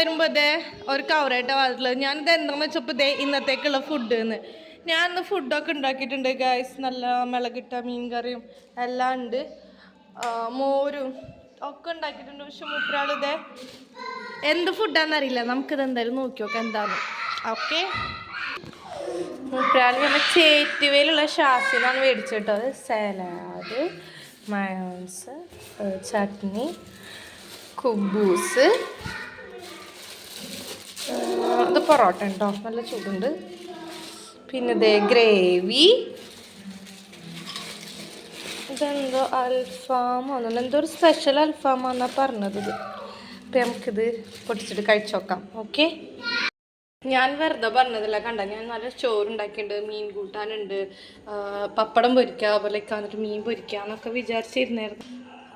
വരുമ്പോൾ ഇതേ ഒരു കവറായിട്ട് വന്നിട്ടുള്ളത്. ഞാനിത് എന്താണെന്ന് വെച്ചപ്പോൾ ഇതേ ഇന്നത്തേക്കുള്ള ഫുഡ് എന്ന് ഞാൻ ഇന്ന് ഫുഡൊക്കെ ഉണ്ടാക്കിയിട്ടുണ്ട് ഗായ്സ് നല്ല മിളകിട്ട മീൻ കറിയും എല്ലാം ഉണ്ട്. മോരും ഒക്കെ ഉണ്ടാക്കിയിട്ടുണ്ട്. പക്ഷെ മൂപ്പരാളിതേ എന്ത് ഫുഡാണെന്നറിയില്ല നമുക്കിത് എന്തായാലും നോക്കി നോക്കാം എന്താണ്. ഓക്കെ. മൂപ്പരാൾ നമ്മൾ ചേറ്റുവയിലുള്ള ഷാസിനാണ് മേടിച്ചിട്ടത് സലാഡ് മയോൺസ് ചട്നി കുബൂസ് അത് പൊറോട്ട ഉണ്ടോ? നല്ല ചൂടുണ്ട്. പിന്നെ ഇതേ ഗ്രേവി. ഇതെന്തോ അൽഫാമോ എന്തോ ഒരു സ്പെഷ്യൽ അൽഫാമാന്നാണ് പറഞ്ഞത് ഇത്. അപ്പം നമുക്കിത് പൊടിച്ചിട്ട് കഴിച്ചു നോക്കാം. ഓക്കെ ഞാൻ വെറുതെ പറഞ്ഞതല്ല കണ്ട? ഞാൻ നല്ല ചോറുണ്ടാക്കിയിട്ടുണ്ട് മീൻ കൂട്ടാനുണ്ട് പപ്പടം പൊരിക്കുക അതുപോലെ വന്നിട്ട് മീൻ പൊരിക്കുക എന്നൊക്കെ വിചാരിച്ചിരുന്നായിരുന്നു.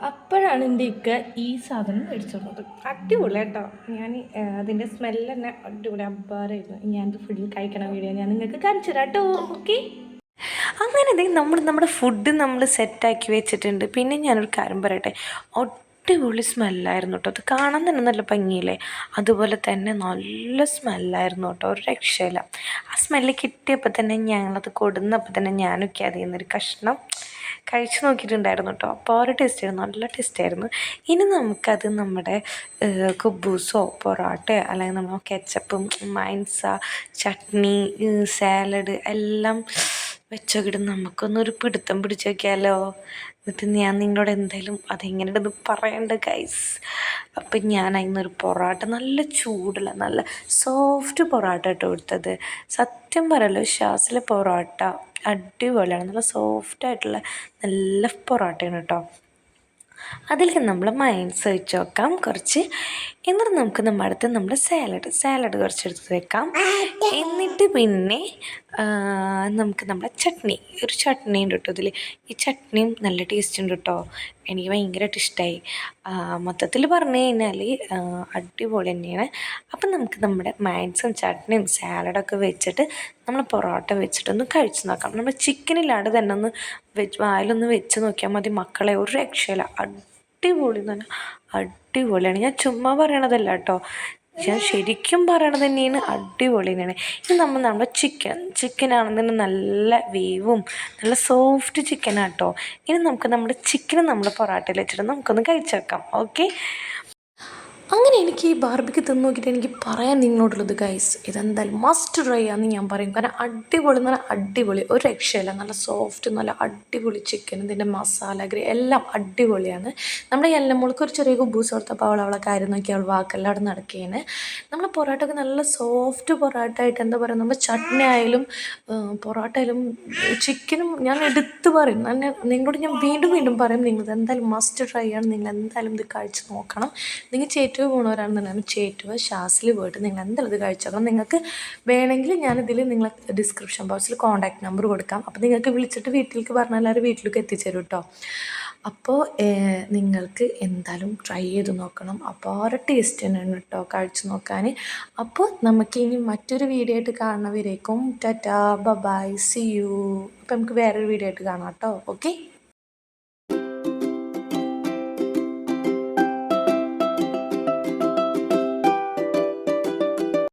അപ്പോഴാണ് എന്റെ ഇക്ക ഈ സാധനം മേടിച്ചോളത് അടിപൊളി കേട്ടോ. ഞാൻ അതിന്റെ സ്മെല്ല് തന്നെ അടിപൊളി അബ്ബാറായിരുന്നു ഞാനിത് ഫുൾ കഴിക്കണ വീഡിയോ ഞാൻ നിങ്ങൾക്ക് കാണിച്ചു തരാം കേട്ടോ. ഓക്കെ അങ്ങനെ നമ്മൾ നമ്മുടെ ഫുഡ് നമ്മൾ സെറ്റാക്കി വെച്ചിട്ടുണ്ട്. പിന്നെ ഞാനൊരു കാര്യം പറയട്ടെ. അടിപൊളി സ്മെല്ലായിരുന്നു കേട്ടോ. അത് കാണാൻ തന്നെ നല്ല ഭംഗിയില്ലേ? അതുപോലെ തന്നെ നല്ല സ്മെല്ലായിരുന്നു കേട്ടോ. ഒരു രക്ഷയില്ല. ആ സ്മെല്ല് കിട്ടിയപ്പോൾ തന്നെ ഞങ്ങളത് കൊടുന്നപ്പോൾ തന്നെ ഞാനൊക്കെ അതിൽ നിന്നൊരു കഷ്ണം കഴിച്ചു നോക്കിയിട്ടുണ്ടായിരുന്നു കേട്ടോ. അപ്പോൾ ഒരു ടേസ്റ്റ് ആയിരുന്നു. നല്ല ടേസ്റ്റ് ആയിരുന്നു. ഇനി നമുക്കത് നമ്മുടെ കുബൂസോ പൊറോട്ടയോ അല്ലെങ്കിൽ നമ്മൾ കെച്ചപ്പും മൈൻസ ചട്നി സാലഡ് എല്ലാം വെച്ചോക്കിട്ട് നമുക്കൊന്നൊരു പിടുത്തം പിടിച്ചു നോക്കിയാലോ? എന്നിട്ട് ഞാൻ നിങ്ങളോട് എന്തായാലും അതെങ്ങനെയുണ്ടെന്ന് പറയണ്ട ഗൈസ് അപ്പം ഞാൻ അതിനൊരു പൊറോട്ട നല്ല ചൂടുള്ള നല്ല സോഫ്റ്റ് പൊറോട്ട കേട്ടോ എടുത്തത് സത്യം പറയല്ലോ ഷാസിലെ പൊറോട്ട. അടിപൊളിയാണ്. നല്ല സോഫ്റ്റ് ആയിട്ടുള്ള നല്ല പൊറോട്ടയാണ് കേട്ടോ അതിലേക്ക് നമ്മൾ മൈൻസ് വെച്ച് നോക്കാം. കുറച്ച് എന്നിട്ട് നമുക്ക് നമ്മുടെ അടുത്ത് നമ്മുടെ സാലഡ് സാലഡ് കുറച്ച് എടുത്ത് വെക്കാം. എന്നിട്ട് പിന്നെ നമുക്ക് നമ്മുടെ ചട്നി. ഒരു ചട്നി ഉണ്ട് കേട്ടോ ഇതിൽ ഈ ചട്നിയും നല്ല ടേസ്റ്റ് ഉണ്ട് കേട്ടോ. എനിക്ക് ഭയങ്കരമായിട്ട് ഇഷ്ടമായി മൊത്തത്തിൽ പറഞ്ഞു കഴിഞ്ഞാൽ അടിപൊളി തന്നെയാണ്. അപ്പം നമുക്ക് നമ്മുടെ മാൻസും ചട്നിയും സാലഡൊക്കെ വെച്ചിട്ട് നമ്മൾ പൊറോട്ട വെച്ചിട്ടൊന്ന് കഴിച്ച് നോക്കാം. നമ്മൾ ചിക്കനില്ലാണ്ട് തന്നെ ഒന്ന് വെച്ച് വായിലൊന്ന് വെച്ച് നോക്കിയാൽ മതി മക്കളെ. ഒരു രക്ഷയില്ല. അടിപൊളി എന്ന് പറഞ്ഞാൽ അടിപൊളിയാണ്. ഞാൻ ചുമ്മാ പറയണതല്ല കേട്ടോ. ഞാൻ ശരിക്കും പറയണത് തന്നെയാണ് അടിപൊളി തന്നെയാണ്. ഇത് നമ്മൾ നമ്മുടെ ചിക്കൻ ചിക്കൻ ആണെന്നുണ്ടെങ്കിൽ നല്ല വേവും നല്ല സോഫ്റ്റ് ചിക്കൻ ആട്ടോ ഇനി നമുക്ക് നമ്മുടെ ചിക്കൻ നമ്മുടെ പൊറാട്ടയിൽ വെച്ചിട്ട് നമുക്കൊന്ന് കഴിച്ചേക്കാം ഓക്കെ അങ്ങനെ എനിക്ക് ഈ ബാർബിക്ക് തിന്ന് നോക്കിയിട്ട് എനിക്ക് പറയാൻ നിങ്ങളോടുള്ളത് ഗൈസ് ഇതെന്തായാലും മസ്റ്റ് ട്രൈ ആണെന്ന് ഞാൻ പറയും. കാരണം അടിപൊളി നല്ല അടിപൊളി ഒരു രക്ഷയല്ല. നല്ല സോഫ്റ്റ് നല്ല അടിപൊളി ചിക്കൻ ഇതിന്റെ മസാല ഗ്രേ എല്ലാം അടിപൊളിയാണ്. നമ്മുടെ എല്ലമ്മൾക്ക് ഒരു ചെറിയ കുബൂസ് കൊടുത്തപ്പോൾ അവൾ അവളെ കാര്യം നോക്കി അവൾ വാക്കെല്ലാം അവിടെ നടക്കുകയാണ്. നമ്മൾ പൊറോട്ട ഒക്കെ നല്ല സോഫ്റ്റ് പൊറോട്ട ആയിട്ട് എന്താ പറയുക നമ്മൾ ചട്നി ആയാലും പൊറോട്ട ആയാലും ചിക്കനും ഞാൻ എടുത്ത് പറയും. നിങ്ങളോട് ഞാൻ വീണ്ടും വീണ്ടും പറയും നിങ്ങൾ എന്തായാലും മസ്റ്റ് ട്രൈ ആണ്. നിങ്ങൾ എന്തായാലും ഇത് കഴിച്ച് നോക്കണം. നിങ്ങൾ ചേറ്റുവ പോണവരാണെന്നുണ്ടെങ്കിൽ ചേറ്റുവ ഷാസിൽ പോയിട്ട് നിങ്ങൾ എന്തായാലും ഇത് കഴിച്ചോളാം നിങ്ങൾക്ക് വേണമെങ്കിൽ ഞാനിതിൽ നിങ്ങൾ ഡിസ്ക്രിപ്ഷൻ ബോക്സിൽ കോൺടാക്ട് നമ്പർ കൊടുക്കാം. അപ്പോൾ നിങ്ങൾക്ക് വിളിച്ചിട്ട് വീട്ടിലേക്ക് പറഞ്ഞാൽ എല്ലാവരും വീട്ടിലേക്ക് എത്തിച്ചേരും കേട്ടോ അപ്പോൾ നിങ്ങൾക്ക് എന്തായാലും ട്രൈ ചെയ്ത് നോക്കണം. അപ്പോൾ ഒരു ടേസ്റ്റ് തന്നെയാണ് കേട്ടോ കഴിച്ച് നോക്കാൻ അപ്പോൾ നമുക്ക് ഇനി മറ്റൊരു വീഡിയോ ആയിട്ട് കാണുന്നവരേക്കും tata bye bye see you അപ്പോൾ നമുക്ക് വേറൊരു വീഡിയോ ആയിട്ട് കാണാം കേട്ടോ ഓക്കെ